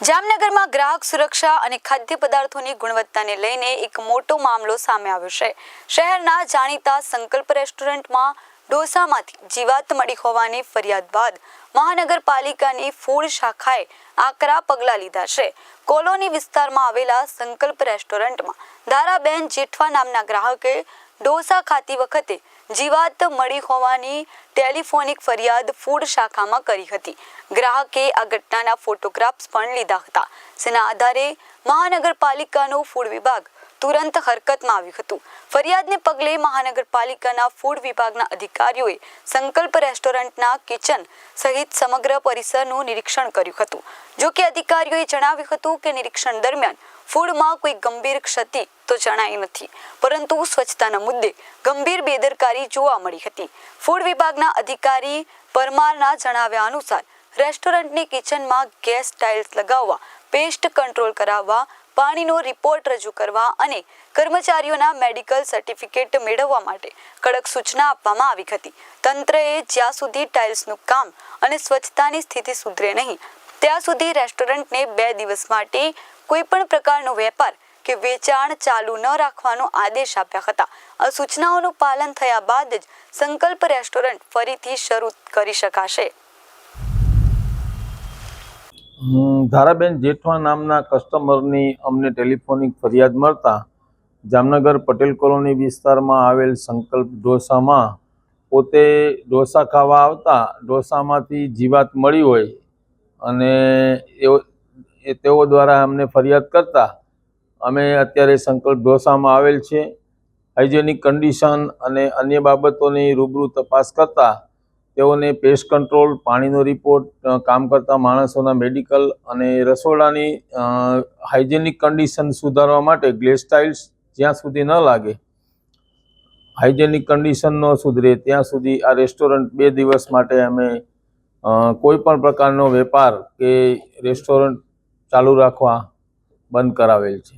જામનગરમાં ગ્રાહક સુરક્ષા અને ખાદ્ય પદાર્થોની ગુણવત્તાને લઈને એક મોટો મામલો સામે આવ્યો છે. શહેરના જાણીતા સંકલ્પ રેસ્ટોરન્ટમાં ડોસામાંથી જીવાત મળી હોવાની ફરિયાદ બાદ મહાનગરપાલિકાની ફૂડ શાખાએ આકરા પગલાં લીધા છે. કોલોની વિસ્તારમાં આવેલા સંકલ્પ રેસ્ટોરન્ટમાં દારાબેન જેઠવા નામના ગ્રાહકે ડોસા ખાતી વખતે જીવાત મળી હોવાની ટેલિફોનિક ફરિયાદ ફૂડ શાખામાં કરી હતી. ગ્રાહકે આ ઘટનાના ફોટોગ્રાફ્સ પણ લીધા હતા. જેના આધારે મહાનગરપાલિકાનો ફૂડ વિભાગ તુરંત હરકતમાં આવ્યું હતું. ફરિયાદને પગલે મહાનગરપાલિકાના ફૂડ વિભાગના અધિકારીઓએ સંકલ્પ રેસ્ટોરન્ટના કિચન સહિત સમગ્ર પરિસરનું નિરીક્ષણ કર્યું હતું. જો કે અધિકારીઓએ જણાવ્યું હતું કે નિરીક્ષણ દરમિયાન ફૂડમાં કોઈ ગંભીર ક્ષતિ તો જણાઈ નથી. પરંતુ સ્વચ્છતાના મુદ્દે ગંભીર બેદરકારી જોવા મળી હતી. ફૂડ વિભાગના અધિકારી પરમારના જણાવ્યા અનુસાર, રેસ્ટોરન્ટની કિચનમાં ગેસ ટાઇલ્સ લગાવવા, પેસ્ટ કંટ્રોલ કરાવવા, પાણીનો રિપોર્ટ રજૂ કરવા અને કર્મચારીઓના મેડિકલ સર્ટિફિકેટ મેળવવા માટે કડક સૂચના આપવામાં આવી હતી. તંત્રએ જ્યાં સુધી ટાઇલ્સનું કામ અને સ્વચ્છતાની સ્થિતિ સુધરે નહીં ત્યાં સુધી રેસ્ટોરન્ટને બે દિવસ માટે કોઈ પણ પ્રકારનો વેપાર કે વેચાણ ચાલુ ન રાખવાનો આદેશ આપ્યા હતા. આ સૂચનાઓનું પાલન થયા બાદ જ સંકલ્પ રેસ્ટોરન્ટ ફરીથી શરૂ કરી શકાશે. ધારાબેન જેઠવા નામના કસ્ટમરની અમને ટેલિફોનિક ફરિયાદ મળતા જામનગર પટેલ કોલોની વિસ્તારમાં આવેલ સંકલ્પ ઢોસામાં પોતે ઢોસા ખાવા આવતા ઢોસામાંથી જીવાત મળી હોય અને એઓ એ તેઓ દ્વારા અમને ફરિયાદ કરતા અમે અત્યારે સંકલ્પ ઢોસામાં આવેલ છે. હાઇજેનિક કન્ડિશન અને અન્ય બાબતોની રૂબરૂ તપાસ કરતા તેઓને પેસ્ટ કંટ્રોલ પાણીનો રિપોર્ટ કામ કરતા માણસોના મેડિકલ અને રસોડાની હાઇજેનિક કન્ડિશન સુધારવા માટે ગ્લેસ ટાઇલ્સ જ્યાં સુધી ન લાગે હાઇજેનિક કન્ડિશન ન સુધરે ત્યાં સુધી આ રેસ્ટોરન્ટ બે દિવસ માટે અમે કોઈ પણ પ્રકારનો વેપાર કે રેસ્ટોરન્ટ ચાલુ રાખવા બંધ કરાવેલ છે.